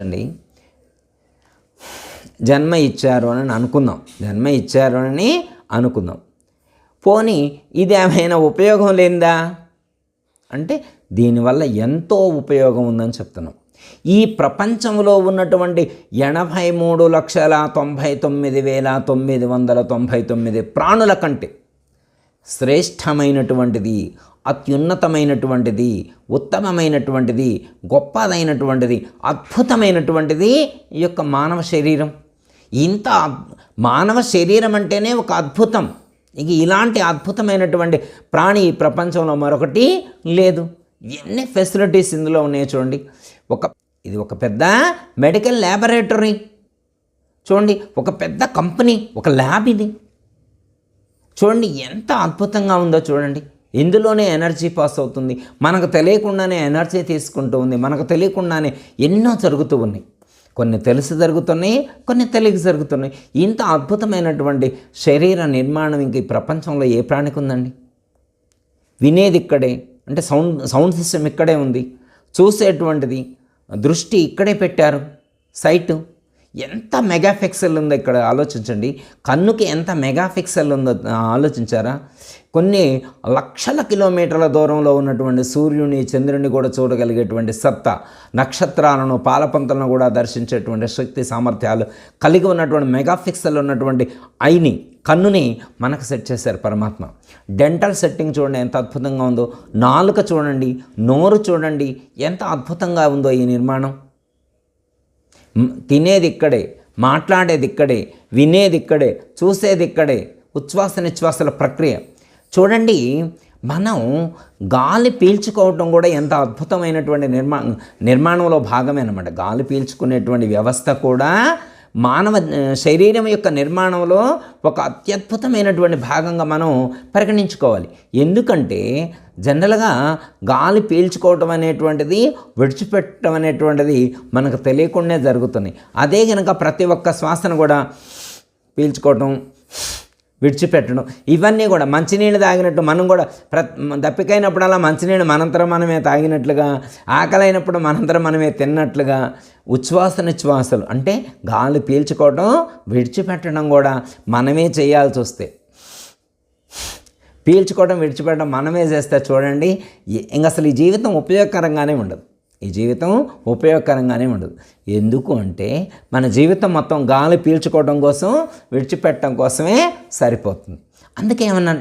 అండి. జన్మ ఇచ్చారు అని అనుకుందాం. జన్మ ఇచ్చారు అని అనుకుందాం. పోనీ ఇది ఏమైనా ఉపయోగం లేనిదా? అంటే దీనివల్ల ఎంతో ఉపయోగం ఉందని చెప్తున్నాం. ఈ ప్రపంచంలో ఉన్నటువంటి ఎనభై మూడు లక్షల తొంభై తొమ్మిది వేల తొమ్మిది వందల తొంభై తొమ్మిది ప్రాణుల కంటే శ్రేష్టమైనటువంటిది అత్యున్నతమైనటువంటిది ఉత్తమమైనటువంటిది గొప్పదైనటువంటిది అద్భుతమైనటువంటిది ఈ యొక్క మానవ శరీరం. ఇంత మానవ శరీరం అంటేనే ఒక అద్భుతం. ఇక ఇలాంటి అద్భుతమైనటువంటి ప్రాణి ప్రపంచంలో మరొకటి లేదు. ఎన్ని ఫెసిలిటీస్ ఇందులో ఉన్నాయో చూడండి. ఒక ఇది ఒక పెద్ద మెడికల్ ల్యాబొరేటరీ. చూడండి ఒక పెద్ద కంపెనీ ఒక ల్యాబ్ ఇది. చూడండి ఎంత అద్భుతంగా ఉందో చూడండి. ఇందులోనే ఎనర్జీ పాస్ అవుతుంది. మనకు తెలియకుండానే ఎనర్జీ తీసుకుంటూ ఉంది. మనకు తెలియకుండానే ఎన్నో జరుగుతూ ఉన్నాయి. కొన్ని తెలిసి జరుగుతున్నాయి కొన్ని తెలియక జరుగుతున్నాయి. ఇంత అద్భుతమైనటువంటి శరీర నిర్మాణం ఇంక ఈ ప్రపంచంలో ఏ ప్రాణికి ఉందండి? వినేది ఇక్కడే అంటే సౌండ్ సౌండ్ సిస్టమ్ ఇక్కడే ఉంది. చూసేటువంటిది దృష్టి ఇక్కడే పెట్టారు. సైటు. ఎంత మెగాపిక్సెల్ ఉందో ఇక్కడ ఆలోచించండి. కన్నుకి ఎంత మెగాపిక్సెల్ ఉందో ఆలోచించారా? కొన్ని లక్షల కిలోమీటర్ల దూరంలో ఉన్నటువంటి సూర్యుని చంద్రుని కూడా చూడగలిగేటువంటి సత్తా నక్షత్రాలను పాలపంతలను కూడా దర్శించేటువంటి శక్తి సామర్థ్యాలు కలిగి ఉన్నటువంటి మెగాఫిక్సల్ ఉన్నటువంటి ఐని కన్నుని మనకు సెట్ చేశారు పరమాత్మ. డెంటల్ సెట్టింగ్ చూడండి ఎంత అద్భుతంగా ఉందో. నాలుక చూడండి నోరు చూడండి ఎంత అద్భుతంగా ఉందో ఈ నిర్మాణం. తినేది ఇక్కడే మాట్లాడేది ఇక్కడే వినేది ఇక్కడే చూసేది ఇక్కడే ఉచ్ఛ్వాస నిశ్వాసల ప్రక్రియ. చూడండి మనం గాలి పీల్చుకోవటం కూడా ఎంత అద్భుతమైనటువంటి నిర్మా నిర్మాణంలో భాగమే అనమాట గాలి పీల్చుకునేటువంటి వ్యవస్థ కూడా మానవ శరీరం యొక్క నిర్మాణంలో ఒక అత్యద్భుతమైనటువంటి భాగంగా మనం పరిగణించుకోవాలి. ఎందుకంటే జనరల్గా గాలి పీల్చుకోవటం అనేటువంటిది విడిచిపెట్టడం అనేటువంటిది మనకు తెలియకుండానే జరుగుతుంది. అదే కనుక ప్రతి ఒక్క శ్వాసను కూడా పీల్చుకోవటం విడిచిపెట్టడం. ఇవన్నీ కూడా మంచినీళ్ళు తాగినట్టు మనం కూడా ప్ర దప్పికైనప్పుడల్లా మంచినీళ్ళు మనంతరం మనమే తాగినట్లుగా ఆకలైనప్పుడు మనంతరం మనమే తిన్నట్లుగా ఉచ్ఛ్వాస నిశ్వాసలు అంటే గాలి పీల్చుకోవడం విడిచిపెట్టడం కూడా మనమే చేయాల్సి వస్తే. పీల్చుకోవడం విడిచిపెట్టడం మనమే చేస్తే చూడండి ఇంక అసలు ఈ జీవితం ఉపయోగకరంగానే ఉండదు. ఈ జీవితం ఉపయోగకరంగానే ఉండదు. ఎందుకు అంటే మన జీవితం మొత్తం గాలి పీల్చుకోవడం కోసం విడిచిపెట్టడం కోసమే సరిపోతుంది. అందుకే ఏమన్నా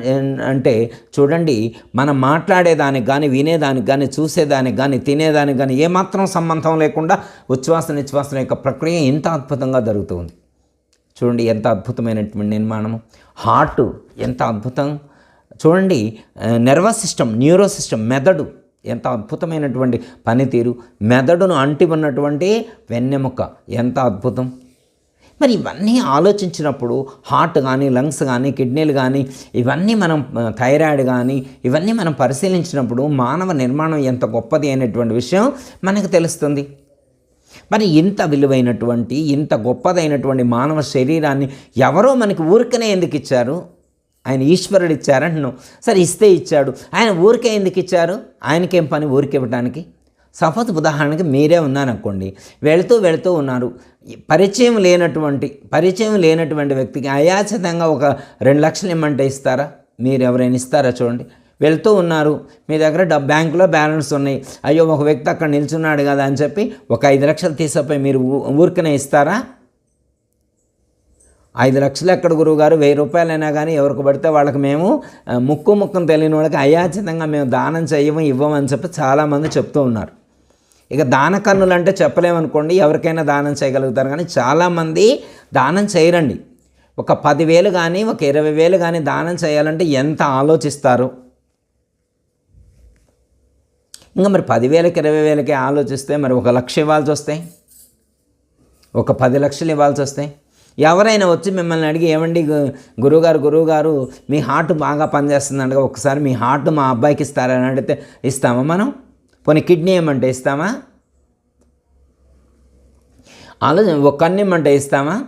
అంటే చూడండి మనం మాట్లాడేదానికి కానీ వినేదానికి కానీ చూసేదానికి కానీ తినేదానికి కానీ ఏమాత్రం సంబంధం లేకుండా ఉచ్ఛ్వాస నిశ్వాసన యొక్క ప్రక్రియ ఎంత అద్భుతంగా జరుగుతుంది చూడండి ఎంత అద్భుతమైనటువంటి నిర్మాణము. హార్ట్ ఎంత అద్భుతం. చూడండి నర్వస్ సిస్టమ్ న్యూరో సిస్టమ్ మెదడు ఎంత అద్భుతమైనటువంటి పనితీరు మెదడును అంటి ఉన్నటువంటి వెన్నెముక. ఎంత అద్భుతం. మరి ఇవన్నీ ఆలోచించినప్పుడు హార్ట్ కానీ లంగ్స్ కానీ కిడ్నీలు కానీ ఇవన్నీ మనం థైరాయిడ్ కానీ ఇవన్నీ మనం పరిశీలించినప్పుడు మానవ నిర్మాణం ఎంత గొప్పది అనేటువంటి విషయం మనకు తెలుస్తుంది. మరి ఇంత విలువైనటువంటి ఇంత గొప్పదైనటువంటి మానవ శరీరాన్ని ఎవరో మనకి ఊరికనే ఎందుకు ఇచ్చారు? ఆయన ఈశ్వరుడు ఇచ్చారంటున్నాం సరే ఇస్తే ఇచ్చాడు. ఆయన ఊరికే ఎందుకు ఇచ్చారు? ఆయనకేం పని ఊరికి ఇవ్వడానికి సపోజ్ ఉదాహరణకి మీరే ఉన్నారనుకోండి. వెళుతూ వెళుతూ ఉన్నారు. పరిచయం లేనటువంటి పరిచయం లేనటువంటి వ్యక్తికి అయాచితంగా ఒక రెండు లక్షలు ఇమ్మంటే ఇస్తారా? మీరు ఎవరైనా ఇస్తారా చూడండి. వెళ్తూ ఉన్నారు. మీ దగ్గర డబ్ బ్యాంకులో బ్యాలెన్స్ ఉన్నాయి. అయ్యో ఒక వ్యక్తి అక్కడ నిల్చున్నాడు కదా అని చెప్పి ఒక ఐదు లక్షలు తీసుకుపోయి మీరు ఊ- ఊరికనే ఇస్తారా? ఐదు లక్షలు ఎక్కడ గురువుగారు? వెయ్యి రూపాయలైనా కానీ ఎవరికి పడితే వాళ్ళకి మేము ముక్కు ముక్కును తెలియని వాళ్ళకి అయాచితంగా మేము దానం చేయము ఇవ్వమని చెప్పి చాలామంది చెప్తూ ఉన్నారు. ఇక దాన కన్నులు అంటే చెప్పలేమనుకోండి ఎవరికైనా దానం చేయగలుగుతారు కానీ చాలామంది దానం చేయరండి. ఒక పదివేలు కానీ ఒక ఇరవై వేలు కానీ దానం చేయాలంటే ఎంత ఆలోచిస్తారు? ఇంకా మరి పదివేలకి ఇరవై వేలకి ఆలోచిస్తే మరి ఒక లక్ష ఇవ్వాల్సి వస్తాయి ఒక పది లక్షలు ఇవ్వాల్సి వస్తాయి ఎవరైనా వచ్చి మిమ్మల్ని అడిగి ఏమండి గురువుగారు గురువుగారు మీ హార్ట్ బాగా పనిచేస్తుందంట ఒకసారి మీ హార్ట్ మా అబ్బాయికి ఇస్తారని అడిగితే ఇస్తామా మనం? పోనీ కిడ్నీ ఏమంటే ఇస్తామా? ఆలోచన ఒక కన్ను ఇమ్మంటే ఇస్తామా?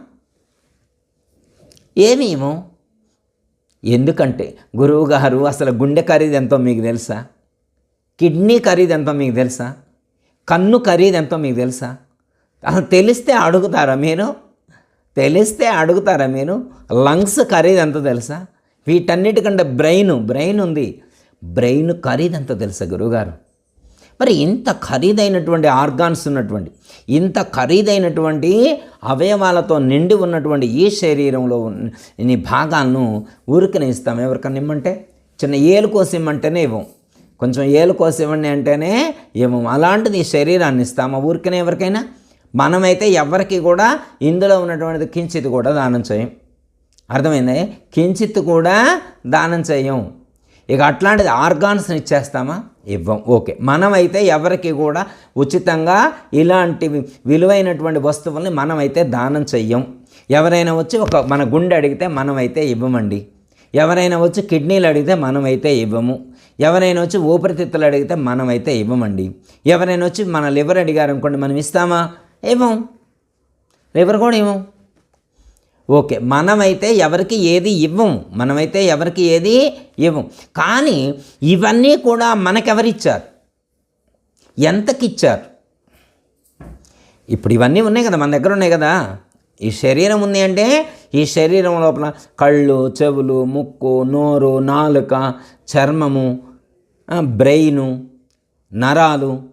ఏమేమో ఎందుకంటే గురువుగారు అసలు గుండె ఖరీదు ఎంతో మీకు తెలుసా? కిడ్నీ ఖరీదు ఎంతో మీకు తెలుసా? కన్ను ఖరీదు ఎంతో మీకు తెలుసా? అసలు తెలిస్తే అడుగుతారా మీరు? తెలిస్తే అడుగుతారా మీరు? లంగ్స్ ఖరీదు ఎంత తెలుసా? వీటన్నిటికంటే బ్రెయిన్ బ్రెయిన్ ఉంది. బ్రెయిన్ ఖరీదు ఎంత తెలుసా గురువుగారు మరి ఇంత ఖరీదైనటువంటి ఆర్గాన్స్ ఉన్నటువంటి ఇంత ఖరీదైనటువంటి అవయవాలతో నిండి ఉన్నటువంటి ఈ శరీరంలో ఉన్న ఈ భాగాలను ఊరికనే ఇస్తాం ఎవరికన్నా ఇమ్మంటే? చిన్న ఏలు కోసి ఇమ్మంటేనే ఇవ్వం. కొంచెం ఏలు కోసి ఇవ్వండి అంటేనే ఇవ్వం. అలాంటిది ఈ శరీరాన్ని ఇస్తామా? ఊరికనే ఎవరికైనా? మనమైతే ఎవరికి కూడా ఇందులో ఉన్నటువంటిది కించిత్ కూడా దానం చేయం. అర్థమైంది? కించిత్ కూడా దానం చేయం. ఇక అట్లాంటిది ఆర్గాన్స్ని ఇచ్చేస్తామా? ఇవ్వం. ఓకే. మనమైతే ఎవరికి కూడా ఉచితంగా ఇలాంటి విలువైనటువంటి వస్తువుల్ని మనమైతే దానం చెయ్యం. ఎవరైనా వచ్చి ఒక మన గుండె అడిగితే మనమైతే ఇవ్వమండి. ఎవరైనా వచ్చి కిడ్నీలు అడిగితే మనమైతే ఇవ్వము. ఎవరైనా వచ్చి ఊపిరితిత్తులు అడిగితే మనమైతే ఇవ్వమండి. ఎవరైనా వచ్చి మన లివర్ అడిగారు అనుకోండి మనం ఇస్తామా? ఏమో? ఎవరు కూడా ఏమో? ఓకే మనమైతే ఎవరికి ఏది ఇవ్వం మనమైతే ఎవరికి ఏది ఇవ్వం కానీ ఇవన్నీ కూడా మనకెవరిచ్చారు? ఎంతకిచ్చారు? ఇప్పుడు ఇవన్నీ ఉన్నాయి కదా మన దగ్గర ఉన్నాయి కదా. ఈ శరీరం ఉంది అంటే ఈ శరీరం లోపల కళ్ళు చెవులు ముక్కు నోరు నాలుక చర్మము బ్రెయిను నరాలు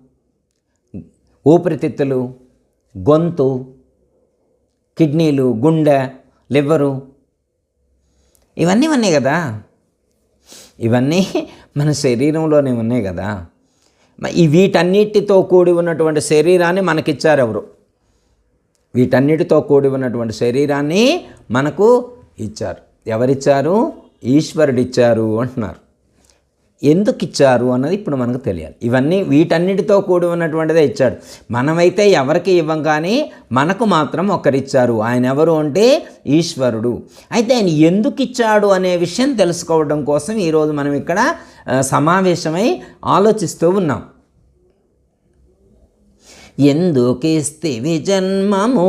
ఊపిరితిత్తులు గొంతు కిడ్నీలు గుండె లివరు. ఇవన్నీ ఉన్నాయి కదా. ఇవన్నీ మన శరీరంలోనే ఉన్నాయి కదా. ఈ వీటన్నిటితో కూడి ఉన్నటువంటి శరీరాన్ని మనకిచ్చారు ఎవరు? వీటన్నిటితో కూడి ఉన్నటువంటి శరీరాన్ని మనకు ఇచ్చారు. ఎవరిచ్చారు? ఈశ్వరుడిచ్చారు అంటున్నారు. ఎందుకు ఇచ్చారు అన్నది ఇప్పుడు మనకు తెలియాలి. ఇవన్నీ వీటన్నిటితో కూడి ఉన్నటువంటిదే ఇచ్చాడు. మనమైతే ఎవరికి ఇవ్వం కానీ మనకు మాత్రం ఒకరిచ్చారు. ఆయన ఎవరు అంటే ఈశ్వరుడు. అయితే ఆయన ఎందుకు ఇచ్చాడు అనే విషయం తెలుసుకోవడం కోసం ఈరోజు మనం ఇక్కడ సమావేశమై ఆలోచిస్తూ ఉన్నాం. ఎందుకిస్తివి జన్మము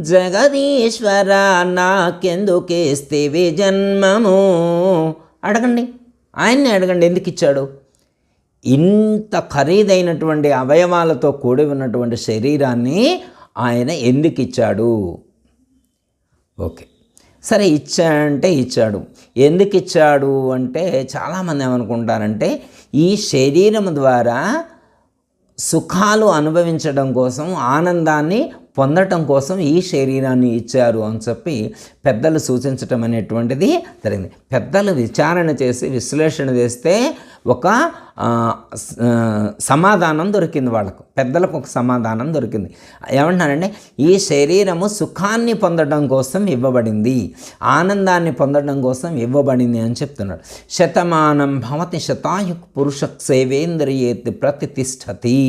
జగదీశ్వర నాకెందుకిస్తివి జన్మము అడగండి. ఆయన్ని అడగండి ఎందుకు ఇచ్చాడు? ఇంత ఖరీదైనటువంటి అవయవాలతో కూడి ఉన్నటువంటి శరీరాన్ని ఆయన ఎందుకు ఇచ్చాడు? ఓకే. సరే ఇచ్చాడంటే ఇచ్చాడు. ఎందుకు ఇచ్చాడు అంటే చాలామంది ఏమనుకుంటారంటే ఈ శరీరం ద్వారా సుఖాలు అనుభవించడం కోసం ఆనందాన్ని పొందటం కోసం ఈ శరీరాన్ని ఇచ్చారు అని చెప్పి పెద్దలు సూచించటం అనేటువంటిది జరిగింది. పెద్దలు విచారణ చేసి విశ్లేషణ చేస్తే ఒక సమాధానం దొరికింది వాళ్ళకు. పెద్దలకు ఒక సమాధానం దొరికింది. ఏమంటున్నారంటే ఈ శరీరము సుఖాన్ని పొందడం కోసం ఇవ్వబడింది. ఆనందాన్ని పొందడం కోసం ఇవ్వబడింది అని చెప్తున్నాడు శతమానం భవతి శతాయు పురుష సేవేంద్రియేతి ప్రతిష్టతి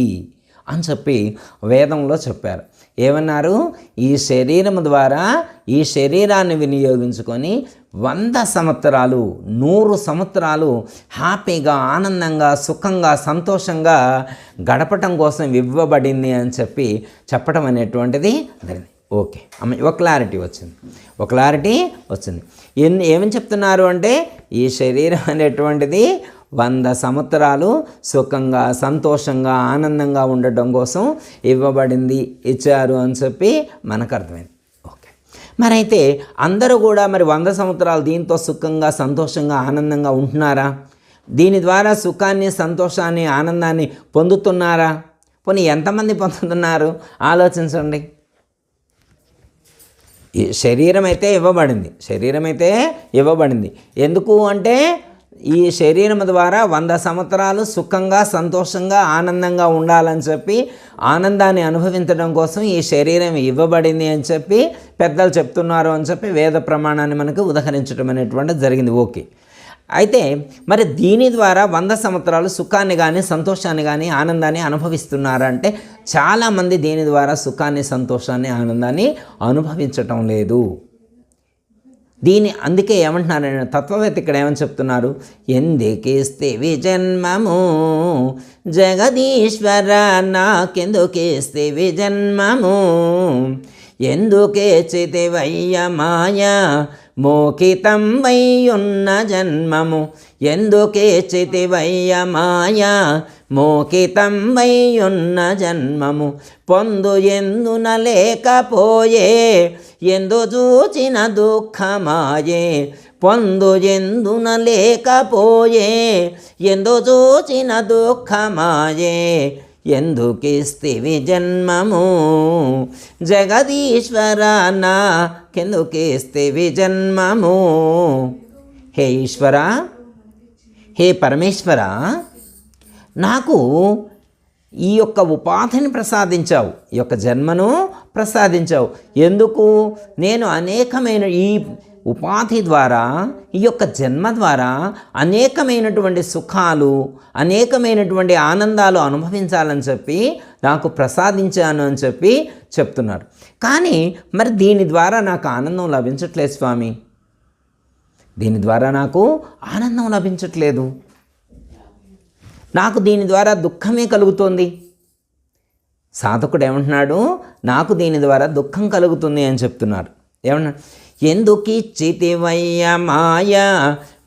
అని చెప్పి వేదంలో చెప్పారు. ఏమన్నారు? ఈ శరీరం ద్వారా ఈ శరీరాన్ని వినియోగించుకొని వంద సంవత్సరాలు నూరు సంవత్సరాలు హ్యాపీగా ఆనందంగా సుఖంగా సంతోషంగా గడపటం కోసం ఇవ్వబడింది అని చెప్పి చెప్పడం అనేటువంటిది జరిగింది. ఓకే. అమ్మ ఒక క్లారిటీ వచ్చింది. ఒక క్లారిటీ వచ్చింది. ఎన్ని ఏమని చెప్తున్నారు అంటే ఈ శరీరం అనేటువంటిది వంద సంవత్సరాలు సుఖంగా సంతోషంగా ఆనందంగా ఉండటం కోసం ఇవ్వబడింది ఇచ్చారు అని చెప్పి మనకు అర్థమైంది ఓకే. మరి అయితే అందరూ కూడా మరి వంద సంవత్సరాలు దీంతో సుఖంగా సంతోషంగా ఆనందంగా ఉంటున్నారా? దీని ద్వారా సుఖాన్ని సంతోషాన్ని ఆనందాన్ని పొందుతున్నారా? పోనీ ఎంతమంది పొందుతున్నారు? ఆలోచించండి. శరీరం అయితే ఇవ్వబడింది. శరీరం అయితే ఇవ్వబడింది. ఎందుకు అంటే ఈ శరీరం ద్వారా వంద సంవత్సరాలు సుఖంగా సంతోషంగా ఆనందంగా ఉండాలని చెప్పి ఆనందాన్ని అనుభవించడం కోసం ఈ శరీరం ఇవ్వబడింది అని చెప్పి పెద్దలు చెప్తున్నారు అని చెప్పి వేద ప్రమాణాన్ని మనకు ఉదహరించడం అనేటువంటిది జరిగింది. ఓకే. అయితే మరి దీని ద్వారా వంద సంవత్సరాలు సుఖాన్ని కానీ సంతోషాన్ని కానీ ఆనందాన్ని అనుభవిస్తున్నారంటే చాలామంది దీని ద్వారా సుఖాన్ని సంతోషాన్ని ఆనందాన్ని అనుభవించటం లేదు. దీని అందుకే ఏమంటున్నారు తత్వవేత్త ఇక్కడ ఏమని చెప్తున్నారు? ఎందుకేస్తే జన్మము జగదీశ్వర నాకెందుకేస్తే జన్మము ఎందుకే చితివయ్య మాయ? మోకితం వయ్యున్న జన్మము ఎందుకే చితివయ్య మాయా? మోకితం వయ్యున్న జన్మము పొందు ఎందున లేకపోయే? ఎందు చూచిన దుఃఖమాయే? పొందు ఎందున లేకపోయే? ఎందు చూచిన దుఃఖమాయే? ఎందుకిస్తివి జన్మము? జగదీశ్వర నాకెందుకిస్తివి జన్మము? హే ఈశ్వర హే పరమేశ్వర నాకు ఈ యొక్క ఉపాధిని ప్రసాదించావు ఈ యొక్క జన్మను ప్రసాదించావు. ఎందుకు? నేను అనేకమైన ఈ ఉపాధి ద్వారా ఈ యొక్క జన్మ ద్వారా అనేకమైనటువంటి సుఖాలు అనేకమైనటువంటి ఆనందాలు అనుభవించాలని చెప్పి నాకు ప్రసాదించాను అని చెప్పి చెప్తున్నారు. కానీ మరి దీని ద్వారా నాకు ఆనందం లభించట్లేదు స్వామి. దీని ద్వారా నాకు ఆనందం లభించట్లేదు. నాకు దీని ద్వారా దుఃఖమే కలుగుతోంది. సాధకుడు ఏమంటున్నాడు? నాకు దీని ద్వారా దుఃఖం కలుగుతుంది అని చెప్తున్నారు. ఏమన్నా ఎందుకిచ్చితివయ్య మాయ?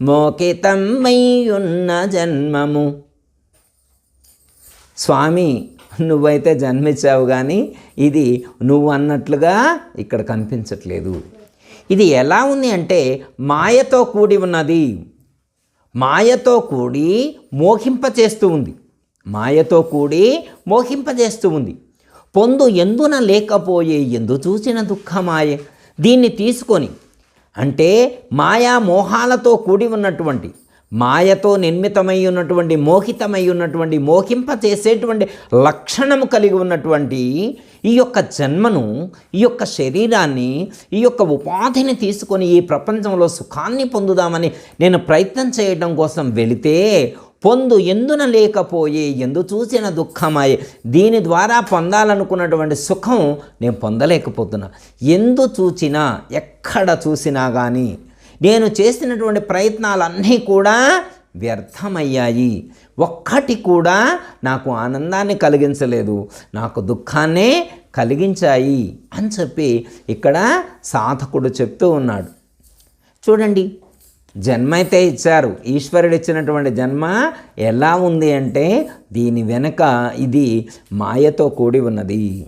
మోకితమ్మయ్యున్న ఉన్న జన్మము. స్వామి నువ్వైతే జన్మించావు కానీ ఇది నువ్వు అన్నట్లుగా ఇక్కడ కనిపించట్లేదు. ఇది ఎలా ఉంది అంటే మాయతో కూడి ఉన్నది. మాయతో కూడి మోహింపచేస్తూ ఉంది. మాయతో కూడి మోహింపజేస్తూ ఉంది. పొందు ఎందున లేకపోయే ఎందు చూసిన దుఃఖమాయే? దీన్ని తీసుకొని అంటే మాయా మోహాలతో కూడి ఉన్నటువంటి మాయతో నిర్మితమై ఉన్నటువంటి మోహితమై ఉన్నటువంటి మోహింప చేసేటువంటి లక్షణము కలిగి ఉన్నటువంటి ఈ యొక్క జన్మను ఈ యొక్క శరీరాన్ని ఈ యొక్క ఉపాధిని తీసుకొని ఈ ప్రపంచంలో సుఖాన్ని పొందుదామని నేను ప్రయత్నం చేయడం కోసం వెళితే పొందు ఎందున లేకపోయే ఎందు చూసిన దుఃఖమాయే దీని ద్వారా పొందాలనుకున్నటువంటి సుఖం నేను పొందలేకపోతున్నా. ఎందు చూచినా ఎక్కడ చూసినా కానీ నేను చేసినటువంటి ప్రయత్నాలన్నీ కూడా వ్యర్థమయ్యాయి. ఒక్కటి కూడా నాకు ఆనందాన్ని కలిగించలేదు నాకు దుఃఖాన్నే కలిగించాయి అని చెప్పి ఇక్కడ సాధకుడు చెప్తూ ఉన్నాడు. చూడండి జన్మైతే ఇచ్చారు. ఈశ్వరుడు ఇచ్చినటువంటి జన్మ ఎలా ఉంది అంటే దీని వెనక ఇది మాయతో కూడి ఉన్నది.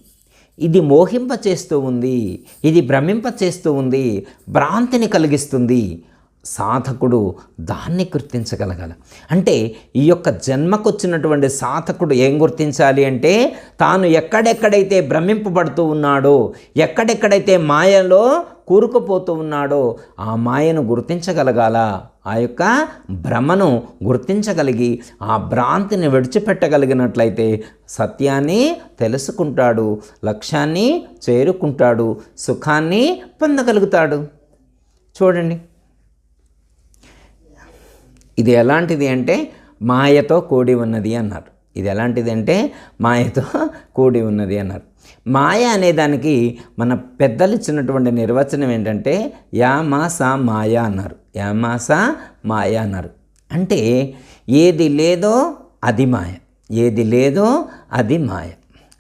ఇది మోహింప చేస్తూ ఉంది. ఇది భ్రమింప చేస్తూ ఉంది. భ్రాంతిని కలిగిస్తుంది. సాధకుడు దాన్ని గుర్తించగలగాల. అంటే ఈ యొక్క జన్మకొచ్చినటువంటి సాధకుడు ఏం గుర్తించాలి అంటే తాను ఎక్కడెక్కడైతే భ్రమింపబడుతూ ఉన్నాడో ఎక్కడెక్కడైతే మాయలో కూరుకుపోతూ ఉన్నాడో ఆ మాయను గుర్తించగలగాల. ఆ యొక్క భ్రమను గుర్తించగలిగి ఆ భ్రాంతిని విడిచిపెట్టగలిగినట్లయితే సత్యాన్ని తెలుసుకుంటాడు లక్ష్యాన్ని చేరుకుంటాడు సుఖాన్ని పొందగలుగుతాడు. చూడండి. ఇది ఎలాంటిది అంటే మాయతో కూడి ఉన్నది అన్నారు. ఇది ఎలాంటిది అంటే మాయతో కూడి ఉన్నది అన్నారు. మాయ అనే దానికి మన పెద్దలు ఇచ్చినటువంటి నిర్వచనం ఏంటంటే యామాస మాయ అన్నారు. యామాస మాయ అన్నారు. అంటే ఏది లేదో అది మాయ. ఏది లేదో అది మాయ.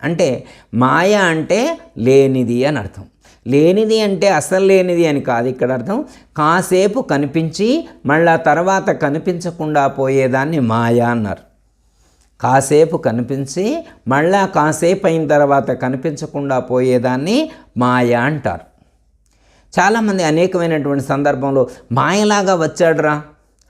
అంటే మాయ అంటే లేనిది అని అర్థం. లేనిది అంటే అసలు లేనిది అని కాదు ఇక్కడ అర్థం. కాసేపు కనిపించి మళ్ళా తర్వాత కనిపించకుండా పోయేదాన్ని మాయ అన్నారు. కాసేపు కనిపించి మళ్ళా కాసేపు అయిన తర్వాత కనిపించకుండా పోయేదాన్ని మాయ అంటారు. చాలామంది అనేకమైనటువంటి సందర్భంలో మాయలాగా వచ్చాడురా.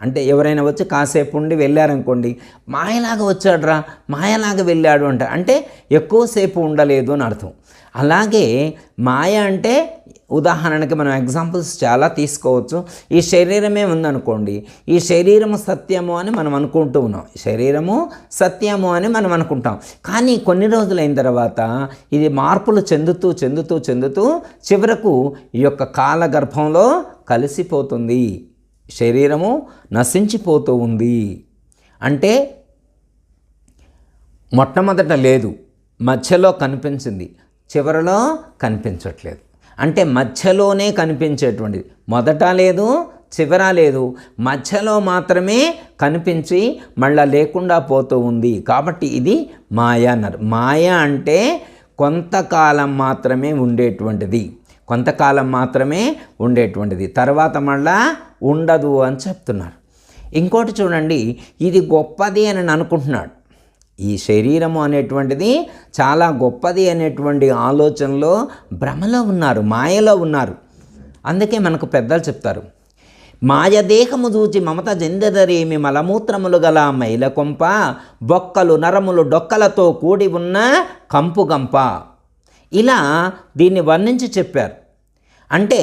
అంటే ఎవరైనా వచ్చి కాసేపు ఉండి వెళ్ళారనుకోండి మాయలాగా వచ్చాడురా మాయలాగా వెళ్ళాడు అంట. అంటే ఎక్కువసేపు ఉండలేదు అని అర్థం. అలాగే మాయ అంటే ఉదాహరణకి మనం ఎగ్జాంపుల్స్ చాలా తీసుకోవచ్చు. ఈ శరీరమే ఉందనుకోండి ఈ శరీరము సత్యము అని మనం అనుకుంటూ ఉన్నాం. శరీరము సత్యము అని మనం అనుకుంటాం. కానీ కొన్ని రోజులైన తర్వాత ఇది మార్పులు చెందుతూ చెందుతూ చెందుతూ చివరకు ఈ యొక్క కాలగర్భంలో కలిసిపోతుంది. శరీరము నశించిపోతూ ఉంది. అంటే మొట్టమొదట లేదు మధ్యలో కనిపించింది. చివరలో కనిపించట్లేదు. అంటే మధ్యలోనే కనిపించేటువంటిది. మొదట లేదు చివర లేదు. మధ్యలో మాత్రమే కనిపించి మళ్ళా లేకుండా పోతూ ఉంది. కాబట్టి ఇది మాయ అన్నారు మాయ అంటే కొంతకాలం మాత్రమే ఉండేటువంటిది. కొంతకాలం మాత్రమే ఉండేటువంటిది. తర్వాత మళ్ళా ఉండదు అని చెప్తున్నారు. ఇంకోటి చూడండి ఇది గొప్పది అని అనుకుంటున్నాడు. ఈ శరీరము అనేటువంటిది చాలా గొప్పది అనేటువంటి ఆలోచనలో భ్రమలో ఉన్నారు మాయలో ఉన్నారు. అందుకే మనకు పెద్దలు చెప్తారు మాయదేహము చూచి మమత జందెదరేమి మలమూత్రములు గల మైల కొంప బొక్కలు నరములు డొక్కలతో కూడి ఉన్న కంపు గంప. ఇలా దీన్ని వర్ణించి చెప్పారు. అంటే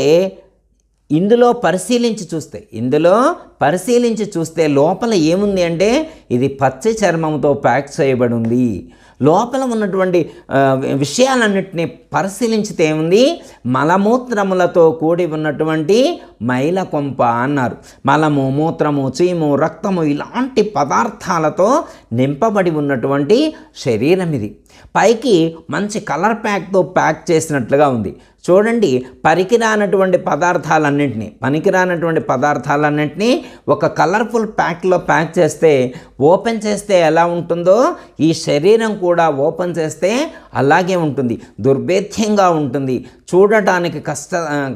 ఇందులో పరిశీలించి చూస్తే ఇందులో పరిశీలించి చూస్తే లోపల ఏముంది అంటే ఇది పచ్చ చర్మంతో ప్యాక్ చేయబడి ఉంది లోపల ఉన్నటువంటి విషయాలన్నింటినీ పరిశీలించితే ఏముంది? మలమూత్రములతో కూడి ఉన్నటువంటి మైల కొంప అన్నారు. మలము మూత్రము చీము రక్తము ఇలాంటి పదార్థాలతో నింపబడి ఉన్నటువంటి శరీరం ఇది పైకి మంచి కలర్ ప్యాక్తో ప్యాక్ చేసినట్లుగా ఉంది. చూడండి పనికిరానటువంటి పదార్థాలన్నింటినీ పనికిరానటువంటి పదార్థాలన్నింటినీ ఒక కలర్ఫుల్ ప్యాక్లో ప్యాక్ చేస్తే ఓపెన్ చేస్తే ఎలా ఉంటుందో ఈ శరీరం కూడా ఓపెన్ చేస్తే అలాగే ఉంటుంది. దుర్భేద్యంగా ఉంటుంది. చూడటానికి కష్ట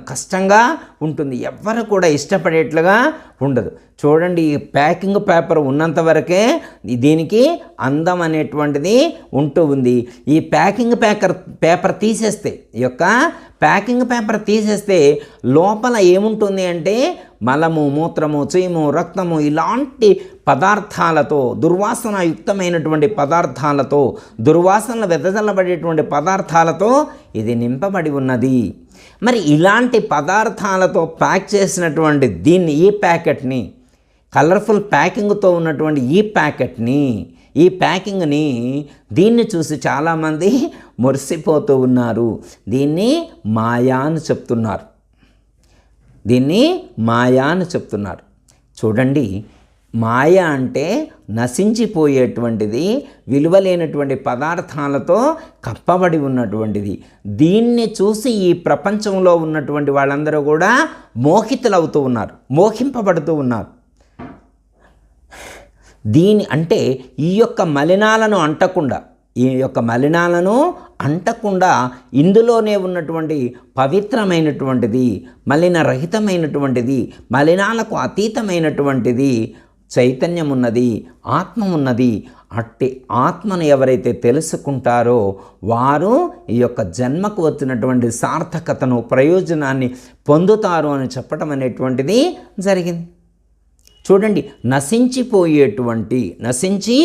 కష్టంగా ఉంటుంది. ఎవ్వరు కూడా ఇష్టపడేట్లుగా ఉండదు. చూడండి ఈ ప్యాకింగ్ పేపర్ ఉన్నంత వరకే దీనికి అందం అనేటువంటిది ఉంటూ ఉంది. ఈ ప్యాకింగ్ పేపర్ పేపర్ తీసేస్తే ఈ యొక్క ప్యాకింగ్ పేపర్ తీసేస్తే లోపల ఏముంటుంది అంటే మలము మూత్రము చీము రక్తము ఇలాంటి పదార్థాలతో దుర్వాసనయుక్తమైనటువంటి పదార్థాలతో దుర్వాసనలు వెదజల్లబడేటువంటి పదార్థాలతో ఇది నింపబడి ఉన్నది. మరి ఇలాంటి పదార్థాలతో ప్యాక్ చేసినటువంటి దీన్ని ఈ ప్యాకెట్ని కలర్ఫుల్ ప్యాకింగ్తో ఉన్నటువంటి ఈ ప్యాకెట్ని ఈ ప్యాకింగ్ని దీన్ని చూసి చాలామంది మురిసిపోతూ ఉన్నారు. దీన్ని మాయా అని చెప్తున్నారు. దీన్ని మాయా అని చెప్తున్నారు. చూడండి మాయ అంటే నశించిపోయేటువంటిది విలువలేనటువంటి పదార్థాలతో కప్పబడి ఉన్నటువంటిది. దీన్ని చూసి ఈ ప్రపంచంలో ఉన్నటువంటి వాళ్ళందరూ కూడా మోహితులవుతూ ఉన్నారు మోహింపబడుతూ ఉన్నారు. దీని అంటే ఈ యొక్క మలినాలను అంటకుండా ఈ యొక్క మలినాలను అంటకుండా ఇందులోనే ఉన్నటువంటి పవిత్రమైనటువంటిది మలినరహితమైనటువంటిది మలినాలకు అతీతమైనటువంటిది చైతన్యం ఉన్నది ఆత్మ ఉన్నది అట్టి ఆత్మను ఎవరైతే తెలుసుకుంటారో వారు ఈ యొక్క జన్మకు వచ్చినటువంటి సార్థకతను ప్రయోజనాన్ని పొందుతారు అని చెప్పడం అనేటువంటిది జరిగింది. చూడండి నశించిపోయేటువంటి నశించి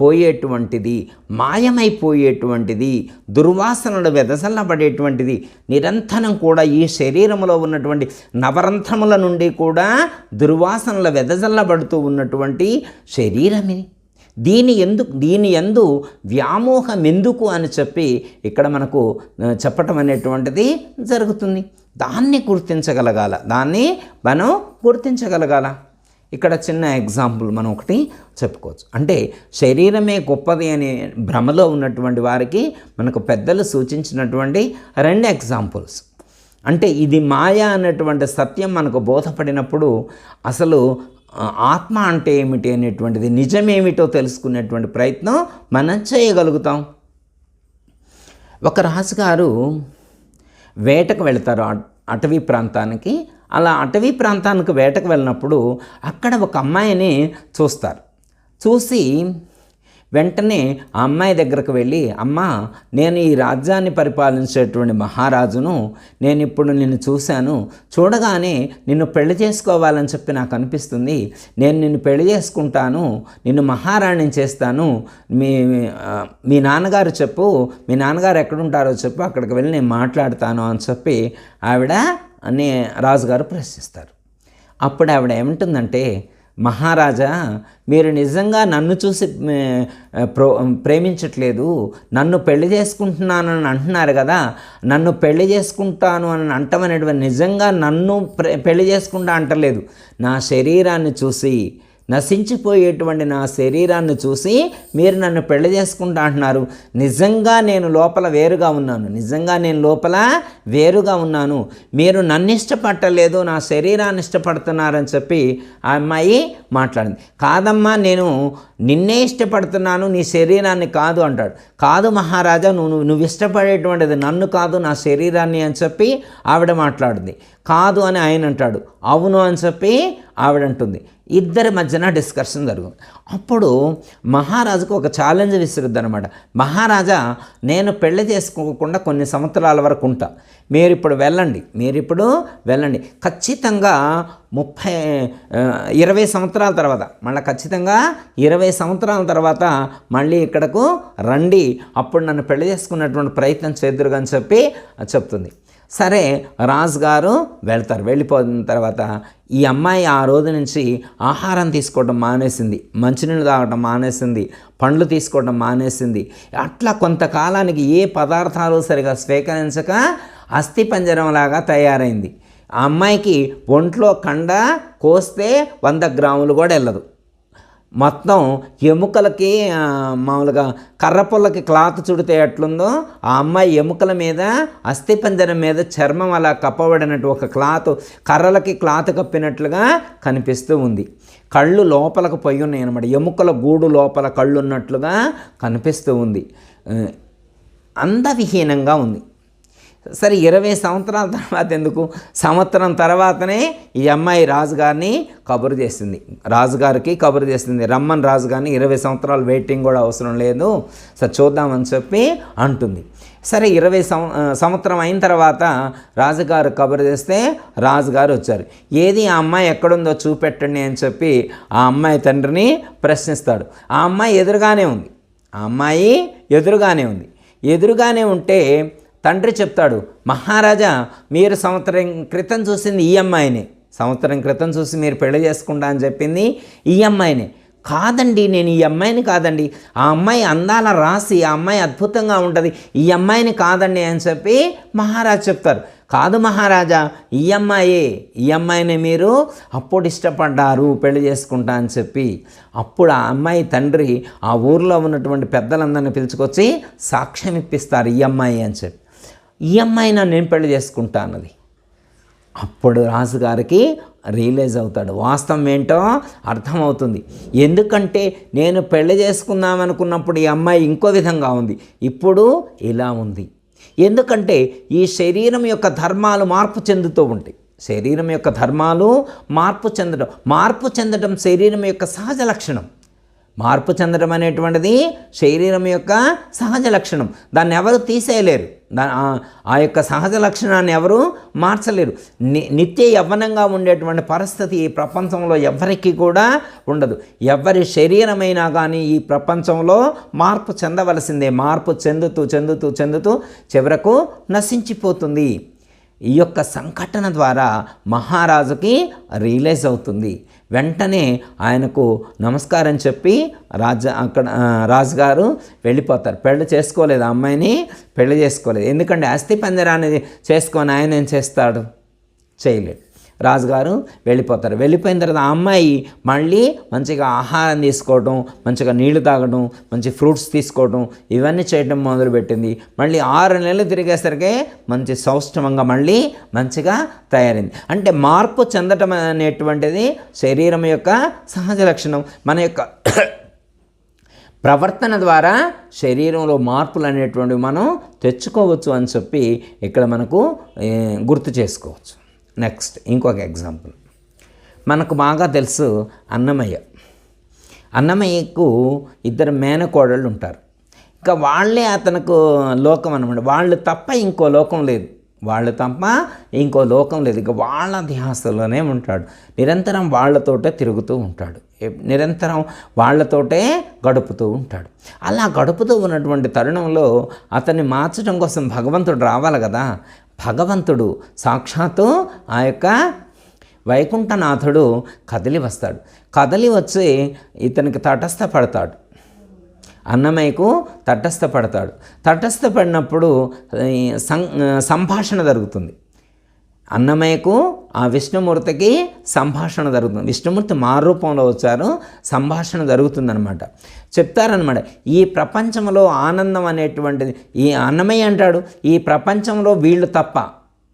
పోయేటువంటిది మాయమైపోయేటువంటిది దుర్వాసనలు వెదసల్లబడేటువంటిది నిరంతరం కూడా ఈ శరీరంలో ఉన్నటువంటి నవరంధ్రముల నుండి కూడా దుర్వాసనలు వెదజల్లబడుతూ ఉన్నటువంటి శరీరమే దీని ఎందుకు దీని ఎందు వ్యామోహం ఎందుకు అని చెప్పి ఇక్కడ మనకు చెప్పటం అనేటువంటిది జరుగుతుంది. దాన్ని గుర్తించగలగాల. దాన్ని మనం గుర్తించగలగాల. ఇక్కడ చిన్న ఎగ్జాంపుల్ మనం ఒకటి చెప్పుకోవచ్చు. అంటే శరీరమే గొప్పది అనే భ్రమలో ఉన్నటువంటి వారికి మనకు పెద్దలు సూచించినటువంటి రెండు ఎగ్జాంపుల్స్. అంటే ఇది మాయ అన్నటువంటి సత్యం మనకు బోధపడినప్పుడు అసలు ఆత్మ అంటే ఏమిటి అనేటువంటిది నిజమేమిటో తెలుసుకునేటువంటి ప్రయత్నం మనం చేయగలుగుతాం. ఒక రాజుగారు వేటకు వెళతారు అటవీ ప్రాంతానికి. అలా అటవీ ప్రాంతానికి వేటకు వెళ్ళినప్పుడు అక్కడ ఒక అమ్మాయిని చూస్తారు. చూసి వెంటనే ఆ అమ్మాయి దగ్గరకు వెళ్ళి అమ్మ నేను ఈ రాజ్యాన్ని పరిపాలించేటువంటి మహారాజును నేను ఇప్పుడు నిన్ను చూశాను. చూడగానే నిన్ను పెళ్ళి చేసుకోవాలని చెప్పి నాకు అనిపిస్తుంది. నేను నిన్ను పెళ్ళి చేసుకుంటాను. నిన్ను మహారాణిని చేస్తాను. మీ మీ నాన్నగారు చెప్పు. మీ నాన్నగారు ఎక్కడుంటారో చెప్పు. అక్కడికి వెళ్ళి నేను మాట్లాడతాను అని చెప్పి ఆవిడ అనే రాజుగారు ప్రశ్నిస్తారు. అప్పుడు ఆవిడ ఏమంటుందంటే మహారాజా మీరు నిజంగా నన్ను చూసి ప్రో ప్రేమించట్లేదు. నన్ను పెళ్ళి అని అంటున్నారు కదా. నన్ను పెళ్ళి చేసుకుంటాను అని అంటమనేటువంటి నిజంగా నన్ను పెళ్ళి చేసుకుంటా అంటలేదు. నా శరీరాన్ని చూసి నశించిపోయేటువంటి నా శరీరాన్ని చూసి మీరు నన్ను పెళ్ళి చేసుకుంటా అంటున్నారు. నిజంగా నేను లోపల వేరుగా ఉన్నాను. నిజంగా నేను లోపల వేరుగా ఉన్నాను. మీరు నన్ను ఇష్టపట్టలేదు నా శరీరాన్ని ఇష్టపడుతున్నారని చెప్పి ఆ అమ్మాయి మాట్లాడింది. కాదమ్మా నేను నిన్నే ఇష్టపడుతున్నాను నీ శరీరాన్ని కాదు అంటాడు. కాదు మహారాజా నువ్వు నువ్వు ఇష్టపడేటువంటిది నన్ను కాదు నా శరీరాన్ని అని చెప్పి ఆవిడ మాట్లాడింది. కాదు అని ఆయన అంటాడు. అవును అని చెప్పి ఆవిడ అంటుంది. ఇద్దరి మధ్యన డిస్కషన్ జరుగుతుంది. అప్పుడు మహారాజుకు ఒక ఛాలెంజ్ విసిరుద్ది అనమాట మహారాజా నేను పెళ్ళి చేసుకోకుండా కొన్ని సంవత్సరాల వరకు ఉంటా. మీరు ఇప్పుడు వెళ్ళండి. మీరు ఇప్పుడు వెళ్ళండి. ఖచ్చితంగా ముప్పై ఇరవై సంవత్సరాల తర్వాత మళ్ళీ ఖచ్చితంగా ఇరవై సంవత్సరాల తర్వాత మళ్ళీ ఇక్కడకు రండి. అప్పుడు నన్ను పెళ్ళి చేసుకున్నటువంటి ప్రయత్నం చేద్దురుగా అని చెప్పి చెప్తుంది. సరే రాజు గారు వెళ్తారు. వెళ్ళిపోయిన తర్వాత ఈ అమ్మాయి ఆ రోజు నుంచి ఆహారం తీసుకోవడం మానేసింది. మంచినీళ్ళు తాగడం మానేసింది. పండ్లు తీసుకోవడం మానేసింది. అట్లా కొంతకాలానికి ఏ పదార్థాలు సరిగా స్వీకరించక అస్థిపంజరంలాగా తయారైంది. ఆ అమ్మాయికి ఒంట్లో కండ కోస్తే వంద గ్రాములు కూడా వెళ్ళదు. మొత్తం ఎముకలకి మామూలుగా కర్రపుల్లకి క్లాత్ చుడితే ఎట్లుందో ఆ అమ్మాయి ఎముకల మీద అస్థిపంజరం మీద చర్మం అలా కప్పబడినట్టు ఒక క్లాత్ కర్రలకి క్లాత్ కప్పినట్లుగా కనిపిస్తూ ఉంది. కళ్ళు లోపలకు పోయి ఉన్నాయి అనమాట ఎముకల గూడు లోపల కళ్ళు ఉన్నట్లుగా కనిపిస్తూ ఉంది. అందవిహీనంగా ఉంది. సరే ఇరవై సంవత్సరాల తర్వాత ఎందుకు? సంవత్సరం తర్వాతనే ఈ అమ్మాయి రాజుగారిని కబురు చేసింది. రాజుగారికి కబురు చేసింది. రమ్మన్ రాజుగారిని ఇరవై సంవత్సరాలు వెయిటింగ్ కూడా అవసరం లేదు. సరే చూద్దామని చెప్పి అంటుంది. సరే ఇరవై సం సంవత్సరం అయిన తర్వాత రాజుగారు కబురు చేస్తే రాజుగారు వచ్చారు. ఏది ఆ అమ్మాయి ఎక్కడుందో చూపెట్టండి అని చెప్పి ఆ అమ్మాయి తండ్రిని ప్రశ్నిస్తాడు. ఆ అమ్మాయి ఎదురుగానే ఉంది. ఆ అమ్మాయి ఎదురుగానే ఉంది. ఎదురుగానే ఉంటే తండ్రి చెప్తాడు మహారాజా మీరు సంవత్సరం క్రితం చూసింది ఈ అమ్మాయిని. సంవత్సరం క్రితం చూసి మీరు పెళ్ళి చేసుకుంటా అని చెప్పింది ఈ అమ్మాయిని. కాదండి నేను ఈ అమ్మాయిని కాదండి. ఆ అమ్మాయి అందాల రాసి ఆ అమ్మాయి అద్భుతంగా ఉంటుంది. ఈ అమ్మాయిని కాదండి అని చెప్పి మహారాజ్ చెప్తారు. కాదు మహారాజా ఈ అమ్మాయే. ఈ అమ్మాయిని మీరు అప్పుడు ఇష్టపడ్డారు పెళ్ళి చేసుకుంటా అని చెప్పి అప్పుడు ఆ అమ్మాయి తండ్రి ఆ ఊర్లో ఉన్నటువంటి పెద్దలందరిని పిలుచుకొచ్చి సాక్ష్యం ఇప్పిస్తారు ఈ అమ్మాయి అని చెప్పి. ఈ అమ్మాయినా నేను పెళ్ళి చేసుకుంటా అన్నది. అప్పుడు రాజుగారికి రియలైజ్ అవుతాడు. వాస్తవం ఏంటో అర్థమవుతుంది. ఎందుకంటే నేను పెళ్ళి చేసుకుందాం అనుకున్నప్పుడు ఈ అమ్మాయి ఇంకో విధంగా ఉంది. ఇప్పుడు ఇలా ఉంది. ఎందుకంటే ఈ శరీరం యొక్క ధర్మాలు మార్పు చెందుతూ ఉంటాయి. శరీరం యొక్క ధర్మాలు మార్పు చెందడం మార్పు చెందడం శరీరం యొక్క సహజ లక్షణం. మార్పు చెందడం అనేటువంటిది శరీరం యొక్క సహజ లక్షణం. దాన్ని ఎవరు తీసేయలేరు. దా ఆ- యొక్క సహజ లక్షణాన్ని ఎవరు మార్చలేరు. ని నిత్య యవ్వనంగా ఉండేటువంటి పరిస్థితి ఈ ప్రపంచంలో ఎవరికి కూడా ఉండదు. ఎవరి శరీరమైనా కానీ ఈ ప్రపంచంలో మార్పు చెందవలసిందే. మార్పు చెందుతూ చెందుతూ చెందుతూ చివరకు నశించిపోతుంది. ఈ యొక్క సంఘటన ద్వారా మహారాజుకి రియలైజ్ అవుతుంది. వెంటనే ఆయనకు నమస్కారం చెప్పి రాజ అక్కడ రాజుగారు వెళ్ళిపోతారు. పెళ్ళి చేసుకోలేదు ఆ అమ్మాయిని పెళ్ళి చేసుకోలేదు. ఎందుకంటే అస్థి పంజరాన్ని చేసుకొని ఆయన ఏం చేస్తాడు? చేయలేడు. రాజుగారు వెళ్ళిపోతారు. వెళ్ళిపోయిన తర్వాత ఆ అమ్మాయి మళ్ళీ మంచిగా ఆహారం తీసుకోవడం మంచిగా నీళ్ళు తాగడం మంచి ఫ్రూట్స్ తీసుకోవడం ఇవన్నీ చేయడం మొదలుపెట్టింది. మళ్ళీ ఆరు నెలలు తిరిగేసరికి మంచి సౌష్ఠవంగా మళ్ళీ మంచిగా తయారైంది. అంటే మార్పు చెందటం అనేటువంటిది శరీరం యొక్క సహజ లక్షణం. మన యొక్క ప్రవర్తన ద్వారా శరీరంలో మార్పులు అనేటువంటివి మనం తెచ్చుకోవచ్చు అని చెప్పి ఇక్కడ మనకు గుర్తు చేసుకోవచ్చు. నెక్స్ట్ ఇంకొక ఎగ్జాంపుల్ మనకు బాగా తెలుసు అన్నమయ్య. అన్నమయ్యకు ఇద్దరు మేనకోడళ్ళు ఉంటారు. ఇంకా వాళ్ళే అతనికి లోకం అనమాట వాళ్ళు తప్ప ఇంకో లోకం లేదు. వాళ్ళు తప్ప ఇంకో లోకం లేదు. ఇక వాళ్ళ ధ్యాసలోనే ఉంటాడు. నిరంతరం వాళ్ళతోటే తిరుగుతూ ఉంటాడు. నిరంతరం వాళ్ళతోటే గడుపుతూ ఉంటాడు. అలా గడుపుతూ ఉన్నటువంటి తరుణంలో అతన్ని మార్చడం కోసం భగవంతుడు రావాలి కదా. భగవంతుడు సాక్షాత్తు ఆ యొక్క వైకుంఠనాథుడు కదిలి వస్తాడు. కదిలి వచ్చి ఇతనికి తటస్థపడతాడు. అన్నమయ్యకు తటస్థపడతాడు. తటస్థపడినప్పుడు సం సంభాషణ జరుగుతుంది. అన్నమయ్యకు ఆ విష్ణుమూర్తికి సంభాషణ జరుగుతుంది. విష్ణుమూర్తి మారూపంలో వచ్చారు సంభాషణ జరుగుతుందనమాట చెప్తారనమాట ఈ ప్రపంచంలో ఆనందం అనేటువంటిది ఈ అన్నమయ్య అంటాడు ఈ ప్రపంచంలో వీళ్ళు తప్ప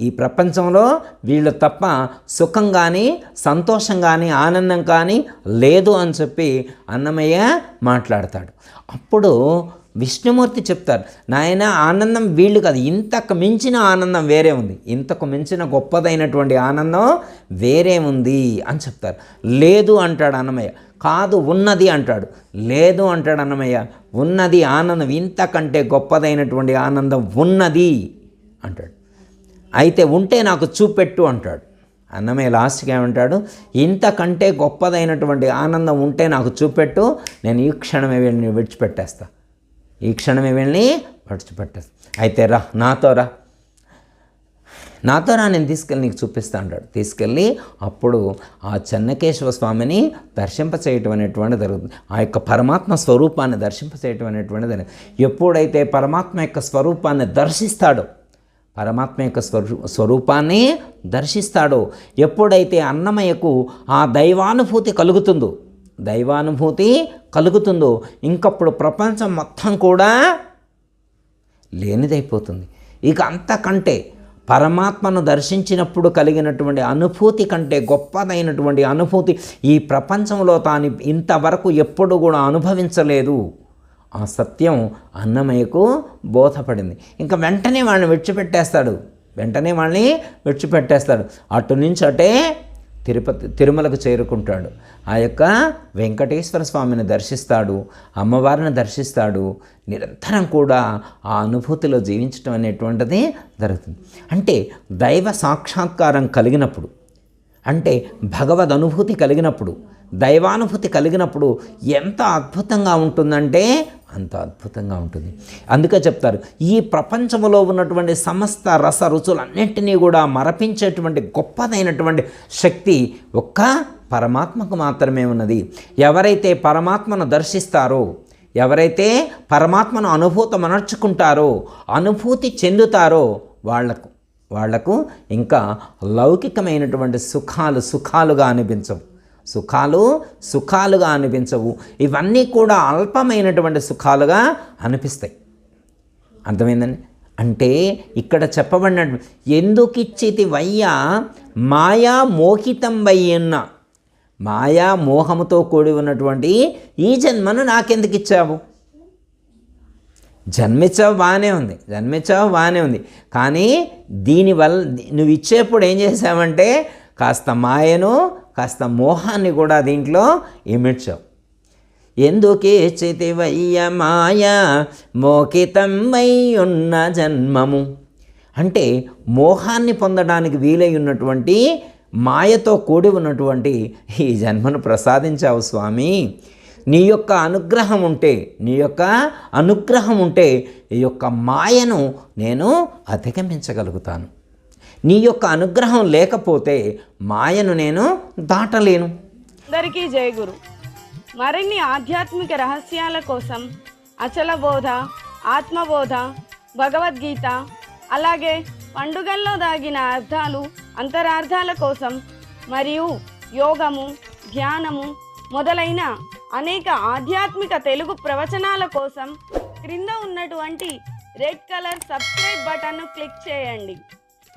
ఈ ప్రపంచంలో వీళ్ళు తప్ప సుఖం కానీ సంతోషం కానీ ఆనందం కానీ లేదు అని చెప్పి అన్నమయ్య మాట్లాడతాడు. అప్పుడు విష్ణుమూర్తి చెప్తారు నాయన ఆనందం వీళ్ళు కాదు. ఇంతకు మించిన ఆనందం వేరే ఉంది. ఇంతకు మించిన గొప్పదైనటువంటి ఆనందం వేరే ఉంది అని చెప్తారు. లేదు అంటాడు అన్నమయ్య. కాదు ఉన్నది అంటాడు. లేదు అంటాడు అన్నమయ్య. ఉన్నది ఆనందం. ఇంతకంటే గొప్పదైనటువంటి ఆనందం ఉన్నది అంటాడు. అయితే ఉంటే నాకు చూపెట్టు అంటాడు. అన్నమయ్య లాస్ట్కి ఏమంటాడు? ఇంతకంటే గొప్పదైనటువంటి ఆనందం ఉంటే నాకు చూపెట్టు. నేను ఈ క్షణమే వీళ్ళని విడిచిపెట్టేస్తాను ఈ క్షణమే వెళ్ళి విడిచిపెట్టేస్తా అయితే రా నాతో రా. నాతో రా నేను తీసుకెళ్ళి నీకు చూపిస్తా అంటాడు. తీసుకెళ్ళి అప్పుడు ఆ చెన్నకేశవ స్వామిని దర్శింప చేయటం అనేటువంటిది జరుగుతుంది. ఆ యొక్క పరమాత్మ స్వరూపాన్ని దర్శింప చేయటం అనేటువంటిది జరుగుతుంది. ఎప్పుడైతే పరమాత్మ యొక్క స్వరూపాన్ని దర్శిస్తాడో పరమాత్మ యొక్క స్వరూ స్వరూపాన్ని దర్శిస్తాడో ఎప్పుడైతే అన్నమయ్యకు ఆ దైవానుభూతి కలుగుతుందో దైవానుభూతి కలుగుతుందో ఇంకప్పుడు ప్రపంచం మొత్తం కూడా లేనిదైపోతుంది. ఇక అంతకంటే పరమాత్మను దర్శించినప్పుడు కలిగినటువంటి అనుభూతి కంటే గొప్పదైనటువంటి అనుభూతి ఈ ప్రపంచంలో తాను ఇంతవరకు ఎప్పుడు కూడా అనుభవించలేదు. ఆ సత్యం అన్నమయ్యకు బోధపడింది. ఇంకా వెంటనే వాళ్ళని విడిచిపెట్టేస్తాడు. వెంటనే వాళ్ళని విడిచిపెట్టేస్తాడు. అటు నుంచి అటే తిరుపతి తిరుమలకు చేరుకుంటాడు. ఆ యొక్క వెంకటేశ్వర స్వామిని దర్శిస్తాడు అమ్మవారిని దర్శిస్తాడు. నిరంతరం కూడా ఆ అనుభూతిలో జీవించడం అనేటువంటిది జరుగుతుంది. అంటే దైవ సాక్షాత్కారం కలిగినప్పుడు అంటే భగవద్ అనుభూతి కలిగినప్పుడు దైవానుభూతి కలిగినప్పుడు ఎంత అద్భుతంగా ఉంటుందంటే అంత అద్భుతంగా ఉంటుంది. అందుకే చెప్తారు ఈ ప్రపంచంలో ఉన్నటువంటి సమస్త రస రుచులన్నింటినీ కూడా మరపించేటువంటి గొప్పదైనటువంటి శక్తి ఒక్క పరమాత్మకు మాత్రమే ఉన్నది. ఎవరైతే పరమాత్మను దర్శిస్తారో ఎవరైతే పరమాత్మను అనుభూత మనర్చుకుంటారో అనుభూతి చెందుతారో వాళ్ళకు వాళ్ళకు ఇంకా లౌకికమైనటువంటి సుఖాలు సుఖాలుగా అనిపించవు. సుఖాలు సుఖాలుగా అనిపించవు. ఇవన్నీ కూడా అల్పమైనటువంటి సుఖాలుగా అనిపిస్తాయి. అర్థమైందండి? అంటే ఇక్కడ చెప్పబడినట్టు ఎందుకిచ్చితి వయ్య? మాయా మోహితం వయ్యన్న. మాయా మోహముతో కూడి ఉన్నటువంటి ఈ జన్మను నాకెందుకు ఇచ్చావు జన్మించావు బాగానే ఉంది. జన్మించావు బాగానే ఉంది. కానీ దీనివల్ల నువ్వు ఇచ్చేప్పుడు ఏం చేసావంటే కాస్త మాయను కాస్త మోహాన్ని కూడా దీంట్లో ఇమిడ్చావు. ఎందుకే చితివయ్య మాయ మోకితమై ఉన్న జన్మము? అంటే మోహాన్ని పొందడానికి వీలై ఉన్నటువంటి మాయతో కూడి ఉన్నటువంటి ఈ జన్మను ప్రసాదించావు స్వామి. నీ యొక్క అనుగ్రహం ఉంటే నీ యొక్క అనుగ్రహం ఉంటే ఈ యొక్క మాయను నేను అధిగమించగలుగుతాను. నీ యొక్క అనుగ్రహం లేకపోతే మాయను నేను దాటలేను. అందరికీ జయగురు మరిన్ని ఆధ్యాత్మిక రహస్యాల కోసం అచల బోధ ఆత్మబోధ భగవద్గీత అలాగే పండుగల్లో దాగిన అర్థాలు అంతరార్థాల కోసం మరియు యోగము ధ్యానము మొదలైన అనేక ఆధ్యాత్మిక తెలుగు ప్రవచనాల కోసం క్రింద ఉన్నటువంటి రెడ్ కలర్ సబ్స్క్రైబ్ బటన్ను క్లిక్ చేయండి.